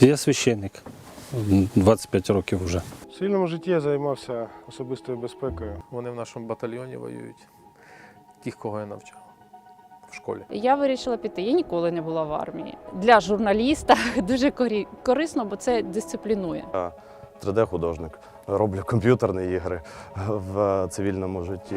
Я священник, 25 років вже. В цивільному житті я займався особистою безпекою. Вони в нашому батальйоні воюють. Тих, кого я навчав в школі. Я вирішила піти. Я ніколи не була в армії. Для журналіста дуже корисно, бо це дисциплінує. 3D-художник. Роблю комп'ютерні ігри в цивільному житті.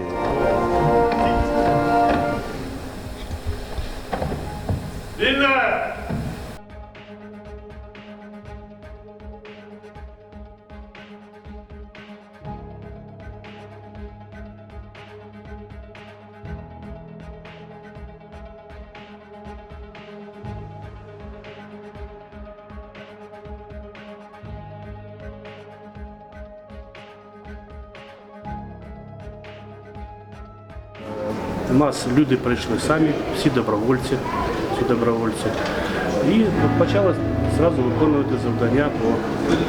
У нас люди прийшли самі, всі добровольці, всі добровольці. І почали зразу виконувати завдання по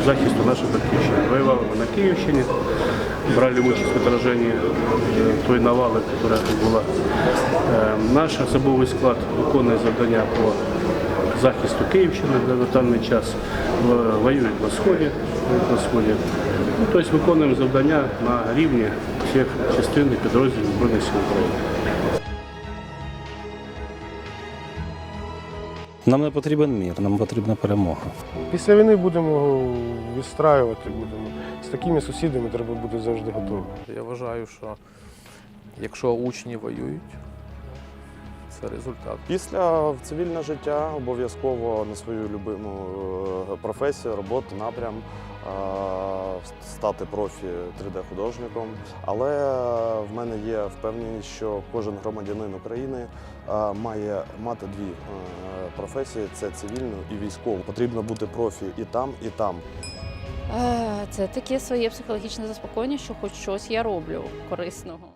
захисту нашої батьківщини. Воювали ми на Київщині, брали участь в отраженні е, тої навали, яка тут була. Е, Наш особовий склад виконує завдання по захисту Київщини на даний час. Воюють на сході. на сході. Ну, тобто виконуємо завдання на рівні всіх частин і підрозділів Збройних сил України. Нам не потрібен мір, нам потрібна перемога. Після війни будемо відстраювати, будемо. З такими сусідами треба бути завжди готовим. Я вважаю, що якщо учні воюють, це результат. Після цивільне життя обов'язково на свою любиму е, професію, роботу, напрям е, стати профі 3D-художником. Але в мене є впевненість, що кожен громадянин України е, має мати дві професії: це цивільну і військову. Потрібно бути профі і там, і там. Це таке своє психологічне заспокоєння, що хоч щось я роблю корисного.